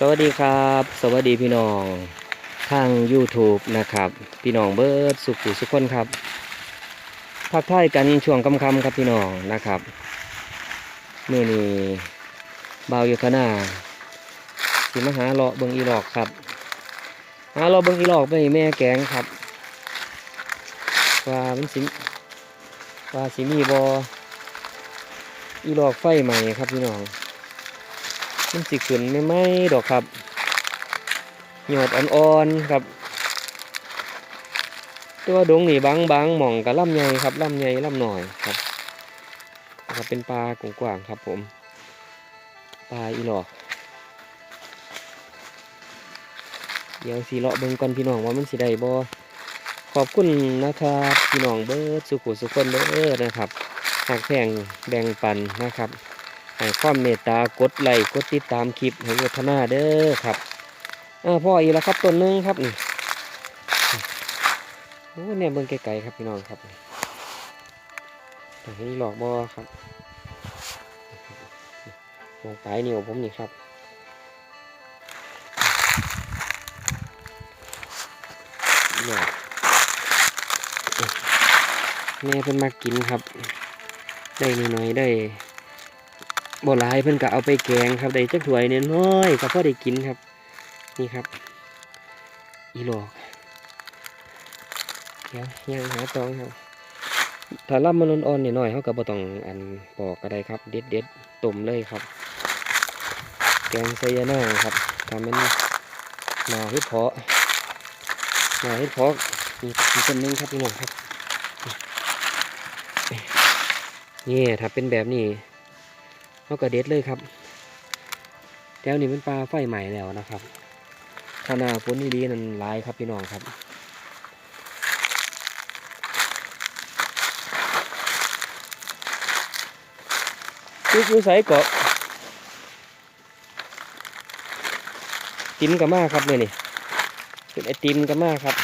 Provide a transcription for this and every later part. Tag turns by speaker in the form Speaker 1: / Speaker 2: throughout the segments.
Speaker 1: สวัสดีครับ สวัสดีพี่น้องทาง YouTube นะครับ พี่น้องเบิร์ดสุขุสุขคนครับทักทายกันช่วงคำๆครับพี่น้องนะครับเมื่อนี้บ่าวยุทธนาสิมหาเลาะเบิงอีหลอกครับหาเลาะเบิงอีหลอกไปแม่แกงครับว่ามันสิว่าสิมีบออีหลอกไฟใหม่ครับพี่น้อง มันสิขึ้นไม่ไหมดอกครับหยอดอ่อนๆครับ ตัวดงนี่บางบางๆหม่องกับลำใหญ่ครับลำใหญ่ลำหน่อยครับครับเป็นปลากว้างๆครับผม ปลาอีหลอก เดี๋ยวสีเลาะเบิ่งก่อนพี่น้องว่ามันสิได้บ่ขอบคุณนะครับพี่น้องเบิร์ดสุขุสุขคนเบิร์ดนะครับหากแพงแบ่งปันนะครับ ให้ความเมตตากดไลค์กดติดตามคลิปให้วัฒนาเด้อครับอ่าพ่ออีกแล้วครับต้นหนึงครับนี่โอ้เนี่ยเบิ่งไกลๆครับพี่น้องครับแต่ให้หลอกบอครับมองปลายนิ้วผมนี่ครับหลอกแม่เป็นมากินครับ ได้นิดหน่อยๆได้ บ่หลายเพิ่นก็เอาไปแกงครับได้จักถ้วยน้อยก็พอได้กินครับ นี่ครับ อีหลอกเดี๋ยวยังหาตองครับถ้าลำมันอ่อนๆหน่อยๆเขาก็บ่ต้องอันปอกก็ได้ครับ เด็ดเด็ดต้มเลยครับ แกงไซยาน่าครับทำมันหนาเฮ็ดเพาะหนาเฮ็ดเพาะนี่มีต้นหนึงครับพี่น้องครับนี่ถ้าเป็นแบบนี้ เขาก็เด็ดเลยครับแถวนี้เป็นปลาไฟใหม่แล้วนะครับถ้าหน้าฝนนี่ดีนั่นหลายครับพี่น้องครับยุกยุใสเกาะติมกับมาครับเนี่ยนี่เป็นไอติมกับมาครับ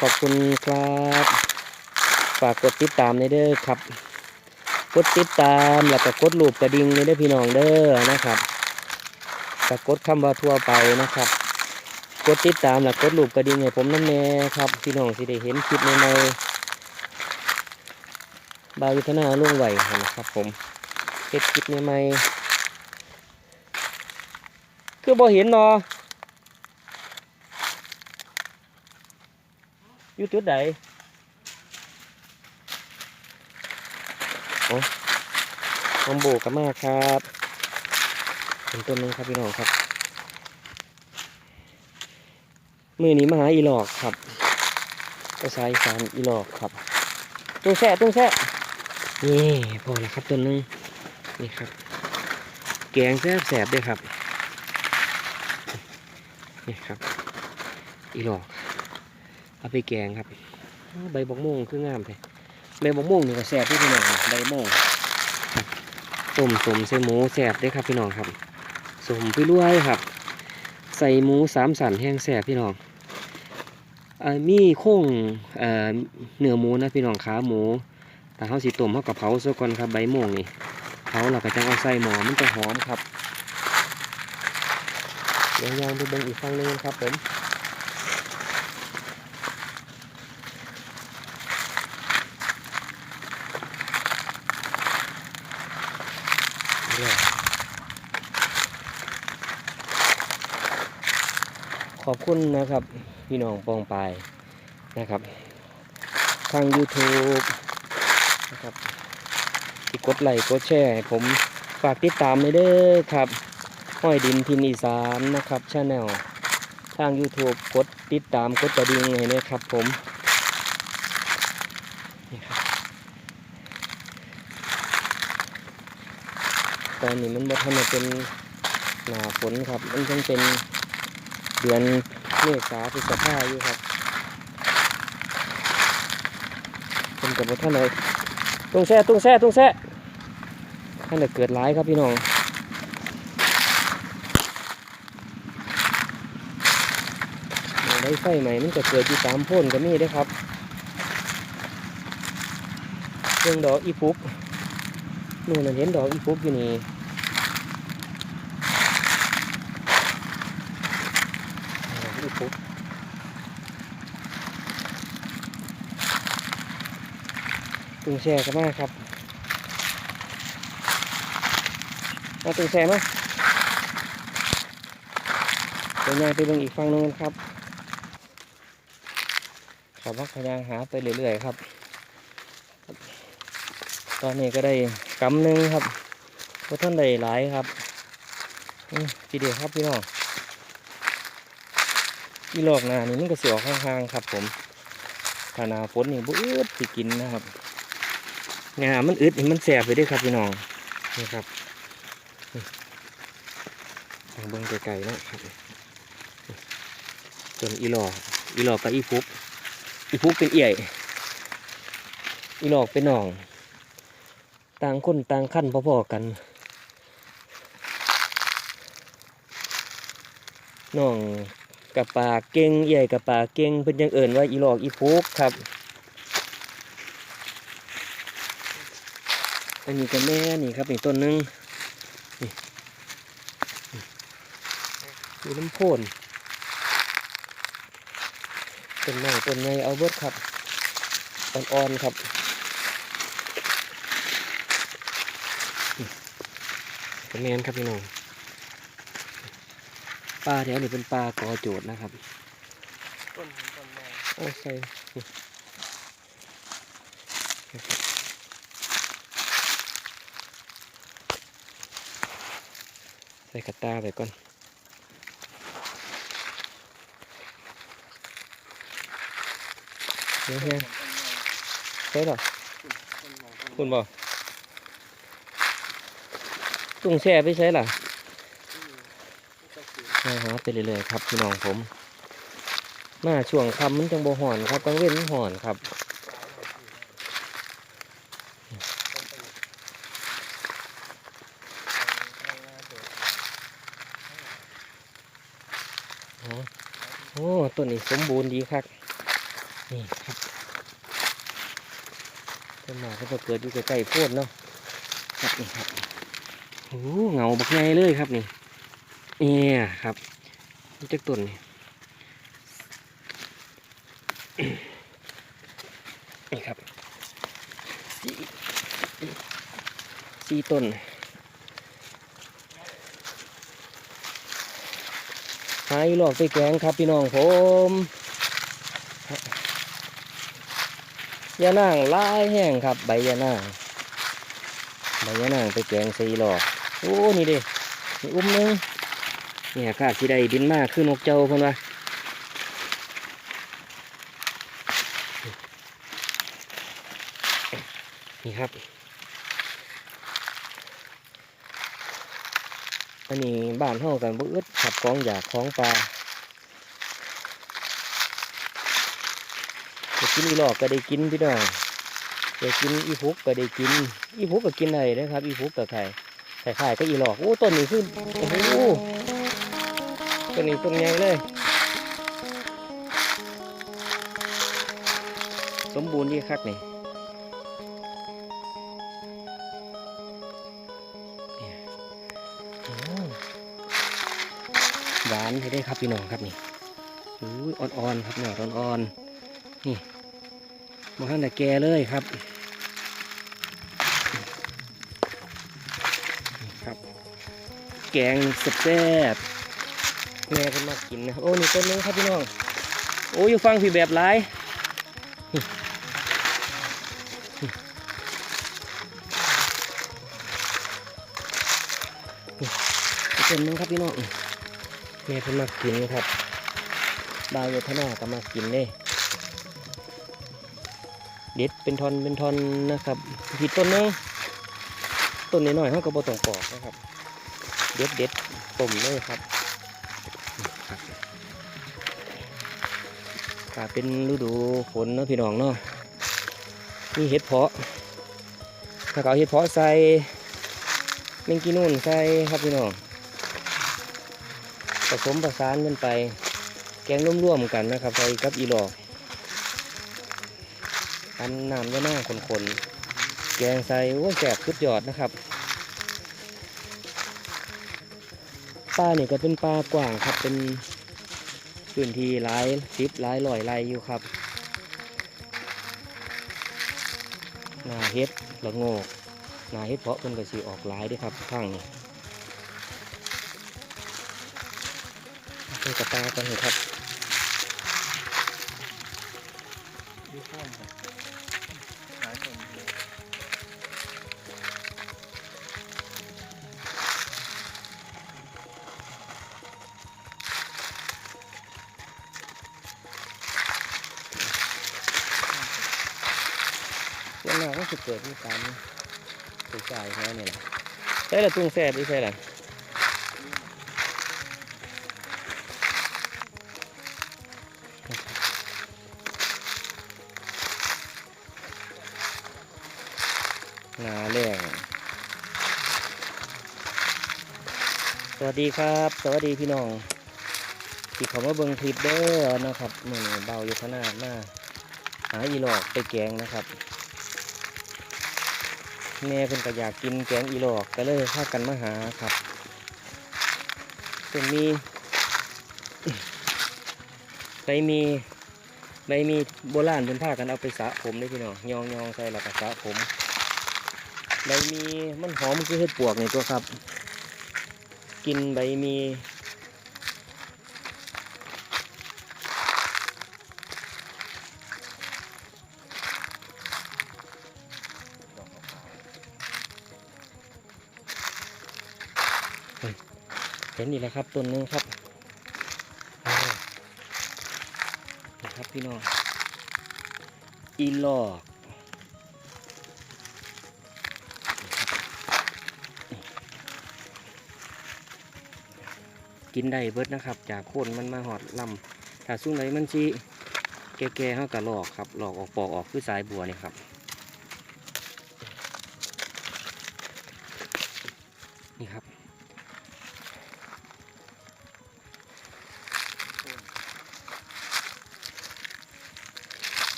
Speaker 1: ขอบคุณครับ ฝากกดติดตามในเด้อครับ กดติดตามแล้วก็กดรูปกระดิ่งในเด้อพี่น้องเด้อนะครับก็กดคำว่าทั่วไปนะครับ กดติดตามแล้วกดรูปกระดิ่งให้ผมนั่นแน่ครับพี่น้องสิได้เห็นคลิปใหม่ๆบาวิทนาล่วงไหวนะครับ ผมเฮ็ดคลิปใหม่ๆคือบ่เห็นเนาะอยู่จุดใด น้องโบกกับมากครับเป็นต้นนึงครับพี่น้องครับ มือนี้มาหาอีหลอกครับภาษาอีสานอีหลอกครับตุ้งแซ่ตุ้งแซ่นี่พอแล้วครับต้นนึงนี่ครับ แกงแซ่บแสบด้วยครับนี่ครับ อีหลอก เอาไปแกงครับ ใบบกม่วงคืองามเลย ใบบกม่วงนี่ก็แสบที่พี่น้องใบม่วงต้มสมใส่หมูแสบเด้ครับพี่น้องครับสมไปรวยครับ ใส่หมูสามสันแห้งแสบพี่น้องอ่อมีโค้งเเนื้อหมูนะพี่น้องขาหมูแต่เขาสิต้มเขากับเผาซะก่อนครับใบม่วงนี่เผาเราก็จะเอาใส่หมอมันจะหอมครับเดี๋ยวยางไปเบิ่งอีกฝั่งนึงครับผมเนี่ยขอบ คุณนะครับ พี่น้องปองปายนะครับ ทาง YouTube นะครับที่กดไลค์กดแชร์ผมฝากติดตามเลยเด้อครับห้อยดินทินอีสานนะครับชาแนลทาง YouTube กดติดตามกดกระดิ่งให้นะครับ ผมนี่ครับตอนนี้มันบ่ทันได้เป็นหนาฝนครับ มันยังเป็น เดือนเมษาพฤษภาอยู่ครับเป็นกับบ่ทันเลยตุ้งแช่ตุ้งแช่ตุ้งแช่ท่านได้เกิดร้ายครับพี่น้องได้ไฟใหม่มันจะเกิดอยู่ตามพ่นก็มีได้ครับเรื่องดอกอีฟุกเมื่อนั้นเห็นดอกอีฟุกอยู่นี่ ฟุก ตึงแช่กันมากครับ มาตึงแช่มาเดี๋ยวยายไปเบิ่งอีกฝั่งหนึงครับขับวักพยางหาไปเรื่อยๆครับ ตอนนี้ก็ได้กำหนึ่งครับเพราะท่านได้หลายครับทีเดียวครับพี่น้องอีหลอกหนานี่มันก็เสียออกข้างๆครับผมถ้านาฝนนี่บุอึดสิกินนะครับ งามันอึดมันแสบไปด้วยครับพี่น้องนี่ครับลองเบิ่งไกลๆนะครับส่วนอีหลอกอีหลอกกับอีฟุกอีฟุกเป็นเอี่ยอีหลอกเป็นหน่อง ต่างคนต่างขั้นพอๆกันน้องกับปากเก่งใหญ่กับปากเก่งเพิ่นยังเอิ่นว่าอีหลอกอีฟุกครับ อันนี้ก็แม่นี่ครับอีกต้นหนึงนี่นี่อยู่น้ำโพนต้นไม้ต้นใหญ่เอาเบิดครับอ่อนๆครับเป็นแมนครับพี่น้องปลาแถวนี้เป็นปลากอโจดนะครับ
Speaker 2: ต้นต้นไม้
Speaker 1: โอ้ใส่นี่นะครับ ใส่กระตาไปก่อนเดี๋ยวเฮียใส่หรอคุณบอกตุงแช่ไปใช้ล่ะมาหาไปเรื่อยๆครับพี่น้องผม มาช่วงคำมันจังโบห่อนครับกลางเว้นมันห่อนครับอ๋อโอ้ต้นนี้ สมบูรณ์ดีครับนี่ครับต้นหมากก็จะเกิดอยู่ใกล้ๆโพดเนาะครับนี่ครับโอ้เงาบักใหญ่เลยครับนี่เนี่ยครับนี่จักต้นนี่นี่ครับสี่ต้น หายหลอกไปแกงครับพี่น้องผมยานางลายแห้งครับ ใบยานางใบยานางไปแกงใส่หลอกโอ้นี่เดินี่อุ้มนึงเนี่ยคาดสีใดบินมากคือนกเจ้าเพิ่นว่านี่ครับ อันนี้บ้านเฮากันบ่อึดขับของอยากของปลาจะกินอีหลอกก็ได้กินพี่น้องจะกินอีพุกก็ได้กิน อีพุกก็กินได้นะครับ อีพุกกับไข่ไข่ไข่ก็อีหลอกโอ้ต้นนี้ขึ้นโอ้โหต้นนี้ต้นใหญ่เลย สมบูรณ์ดีคักนี่ หวานไปได้ครับพี่น้องครับนี่อุ้ยอ่อนๆครับหน่ออ่อนๆนี่มาข้างแต่แกเลยครับครับ แกงแซ่บแม่เพิ่นมากินนะโอ้นี่ต้นนึงครับพี่น้องโอ้ยอยู่ฟังพี่แบบหลายนี่อีกต้นนึงครับพี่น้อง แม่เพิ่นมากินครับบาวโยธนาก็มากินเด้เด็ดเป็นทอนเป็นทอนนะครับผิดต้นนึงต้นน้อยๆเขาก็บ่ต้องปอกนะครับ เด็ดเด็ดต้มเลยครับครับถ้าเป็นฤดูฝนนะพี่น้องเนาะมีเห็ดเพาะถ้าเขาเอาเห็ดเพาะใส่เมงกีนูนใส่ครับพี่น้อง ผสมประสานกันไป แกงร่วมๆกันนะครับใส่กับอีหลอกอันน้ำยะหน้าคนๆ แกงใส่โอ้แสบสุดยอดนะครับปลาเนี่ยก็เป็นปลากว้างครับเป็นพื้นที่หลายสิบหลายร้อยไร่อยู่ครับนาเฮ็ดละโงกนาเฮ็ดเพาะเพิ่นก็สิออกหลายด้วยครับข้างนี้ นกระตากันเลยครับ
Speaker 2: ดูข้อมครับหลายต้นเลย
Speaker 1: แล้วนาก็จะเกิดมีการถูกใจแค่นี้แหละใช่ละตุ้งแซ่บอีใช่ละ วัสดีครับ สวัสดีพี่น้องที่เขามาเบิ่งคลิปเด้อนะครับมือนเบาอยู่ขนาดหน้าหาอีหลอกไปแกงนะครับแม่เพิ่นก็อยากกินแกงอีหลอกก็เลยพากันมาหาครับเพิ่นมีใบมีใบมีโบราณเพิ่นพากันเอาไปสระผมเลยพี่น้องยองยองใส่แล้วก็สระผมใบมีมันหอมคือเห็ดปวกนี่ตัวครับ กินใบมีเห็นนี่แหละครับต้นหนึงครับนี่ครับพี่น้องอีลอก กินได้เบิดนะครับ จากโคนมันมาหอดลำถ้าสุ่งไหนมันชีแก่ๆเขากะหลอกครับ หลอกออกปอกออกคือสายบัวนี่ครับนี่ครับ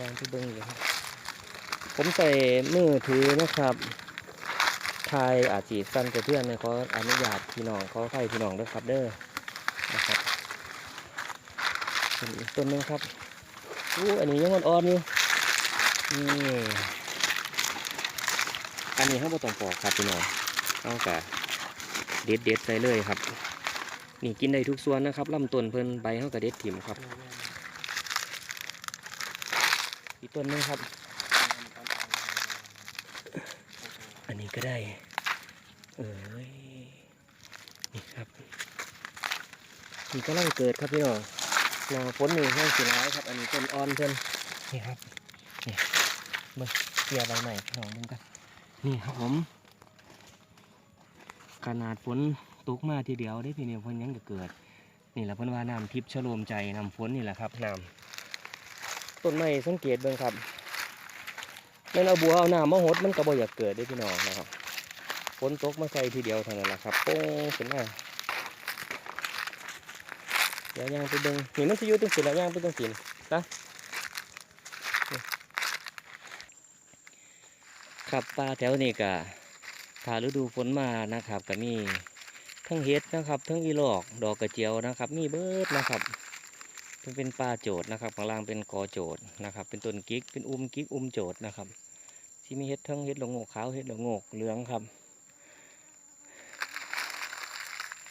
Speaker 1: วางที่เบิ้งอยู่ครับผมใส่มือถือนะครับ ทายอาจจีสั้นกว่าเพื่อนเนี่ยเขาอนุญาตพี่น้องเขาใครพี่น้องด้วยครับเด้อนะครับเป็นอีกต้นนึงครับอู้อันนี้ยังอ่อนๆอยู่นี่อันนี้เขาบ่ต้องปอกครับพี่น้องเอากะเด็ดเด็ดๆใส่เลยครับ นี่กินได้ทุกส่วนนะครับลำต้นเพิ่นใบเขากระเด็ดถิ่มครับ อีกต้นนึงครับ อันนี้ก็ได้ เอ้ยนี่ครับนี่ก็ลังเกิดครับพี่น้องหนาฝนนี่แห้งสีร้ายครับ อันนี้ต้นอ่อนเพื่อนนี่ครับนี่เบิ่งเกี่ยใบใหม่พี่น้องดูกันนี่ครับผม ขนาดฝนตกมาทีเดียวได้พี่เนี่ยเพิ่นยังก็เกิด นี่แหละเพิ่นว่าน้ำทิพย์ชโลมใจน้ำฝนนี่แหละครับน้ำต้นไม้สังเกตเบิ่งครับ แม่นเอาบัวเอาน้ำมาหดมันก็บ่อยากเกิดได้พี่น้องนะครับฝนตกมาใส่ทีเดียวเท่านั้นแหละครับโป้งขึ้นมาเดี๋ยวย่างไปเบิ่งนี่มันสิอยู่ตรงสิแล้วย่างไปตรงสินะนี่ครับปลาแถวนี้ก็ถ้าฤดูฝนมานะครับก็มีทั้งเห็ดนะครับทั้งอีหลอก ดอกกระเจียวนะครับ มีเบิดนะครับ เป็นเป็นปลาโจดนะครับข้างล่างเป็นกอโจดนะครับ เป็นต้นกิ๊กเป็นอุ้มกิ๊กอุ้มโจดนะครับ ที่มีเห็ดทั้งเห็ดละโงกขาวเห็ดละโงกเหลืองครับ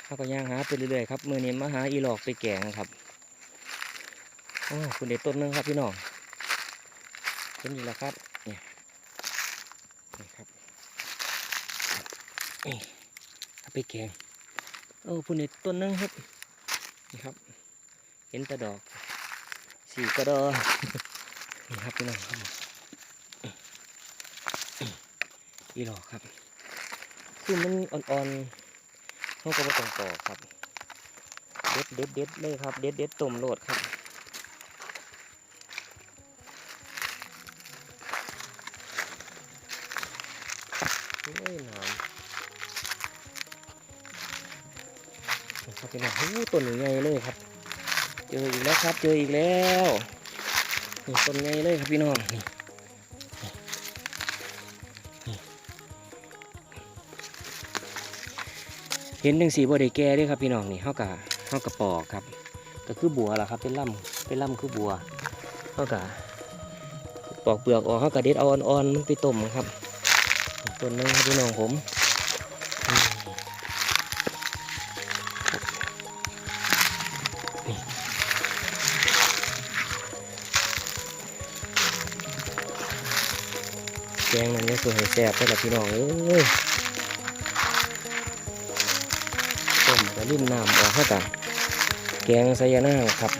Speaker 1: เขาก็ย่างหาไปเรื่อยๆครับมือนี้มาหาอีหลอกไปแกงครับโอ้คุณเด็ดต้นนึงครับพี่น้องเป็นอยู่แล้วครับเนี่ยนี่ครับนี่เอาไปแกงโอ้คุณเด็ดต้นนึงครับนี่ครับ เห็นแต่ดอกสีกระดอนี่ครับพี่น้องครับอีหลอกครับ คือมันอ่อนๆเขาก็ไม่ต้องปอครับ เด็ดเด็ดเด็ดเลยครับ เด็ดเด็ดต้มโลดครับโอ้ยหนามนี่ครับพี่น้องโอ้ต้นใหญ่เลยครับ เจออีกแล้วครับ เจออีกแล้วนี่ต้นไงเลยครับพี่น้องนี่นี่นี่เห็นจังสีบ่ได้แก่ด้วยครับพี่น้องนี่เฮากะเฮากะปอกครับ ก็คือบัวล่ะครับเป็นลำเป็นลำคือบัวเขากะปอกเปลือกออกเขากะเด็ดเอาอ่อนๆมันไปต้มครับต้นนึงครับพี่น้องผม งมันเนี่ยสวยให้แซ่บได้ละพี่น้องเอ้ยต้มก็ริมน้ำออกเขากะแกงไซยาน่าครับ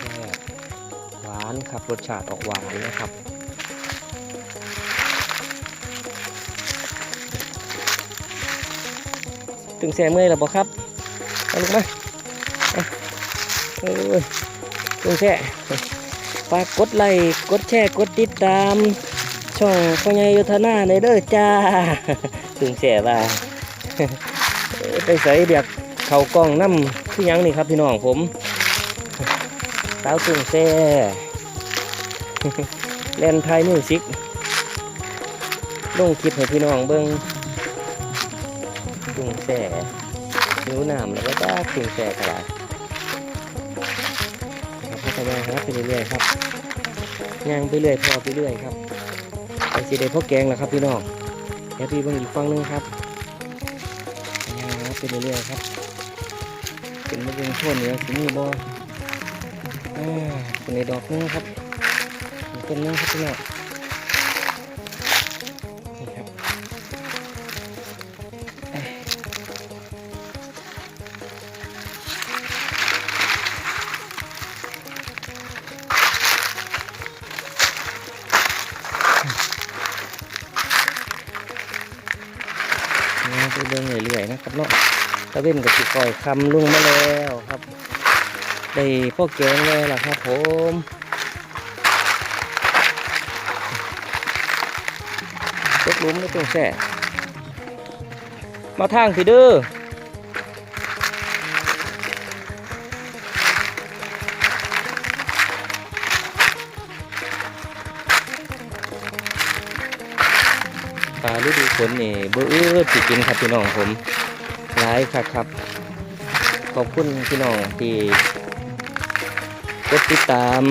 Speaker 1: แซ่บหวานครับรสชาติออกหวานนะครับถึงแซ่เมื่อยแล้วบ่ครับเอาลูกมาเอ้ยถึงแซ่ ฝากกดไลค์กดแชร์กดติดตาม ช่องพ่อใหญ่ยุทธนาในเด้อจ้า ถึงแซ่ว่าไปใส่เบียกเข่ากล้องน้ำคือหยังนี่ครับพี่น้องผมสาวตุงแซ่เล่นไทยมิวสิกลงคลิปให้พี่น้องเบิ้งตุงแซ่นิ้วน้ำแล้วก็จ้าตุงแซ่กระดาษ ครับพัฒนาครับไปเรื่อยๆครับย่างไปเรื่อยพอไปเรื่อยครับไปสีเดพ่อแกงแล้วครับพี่น้องเดี๋ยวพี่เบิ่งอีกฟังหนึงครับย่างครับไปเรื่อยๆครับเป็นมะเร็งทั่วเหนือที่นี่บ่อ่าเป็นในดอกนึงครับเป็นนึงครับพี่น้อง ไปเบิ่งเรื่อยๆนะครับเนาะตะเว้นกับสิคอยคำลุงมาแล้วครับ ได้พ่อแกงเลยล่ะครับ ผมตกลุมไม่ต้องแส่มาทางพี่เด้อ นนี่เบื่อสิกินครับพี่น้องผมหลายครับครับ ขอบคุณพี่น้องที่กดติดตาม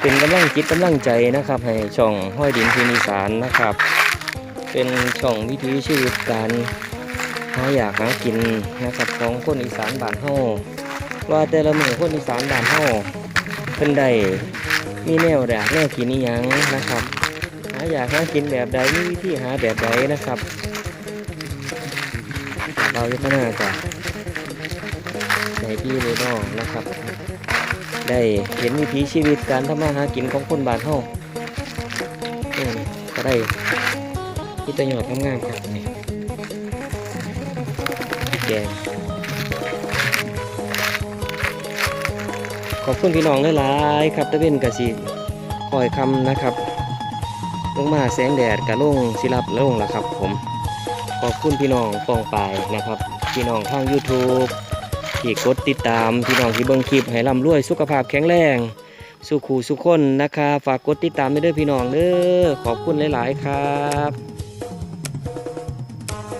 Speaker 1: เป็นกำลังจิตกำลังใจนะครับ ให้ช่องห้อยดินพินิสารนะครับ เป็นช่องวิถีชีวิตการหาอยากหากินนะครับของคนอีสานบ้านเฮาว่าแต่ละมือคนอีสานบ้านเฮาเพิ่นได้มีแนวแดกแนวกินอีหยังนะครับ อยากหากินแบบใดมีวิธีหาแบบใดนะครับ เรายุทธนาจะในพี่เลยน้องนะครับ ได้เห็นวิถีชีวิตการทำมาหากินของคนบ้านเฮาอืมก็ได้ที่ตัวหยอดงามๆครับนี่แกงขอบคุณพี่น้องหลายๆครับตะเวนกะสีคอยคำนะครับ ลงมาแสงแดดกระลงสิรับลงแล้วครับ ผมขอบคุณพี่น้องฟองปายนะครับ พี่น้องทาง YouTube ที่กดติดตามพี่น้องที่เบิ้งคลิปให้ร่ำรวยสุขภาพแข็งแรงสุขูสุขคนนะคะ ฝากกดติดตามไปด้วยพี่น้องเด้อขอบคุณหลาย ๆ ครับ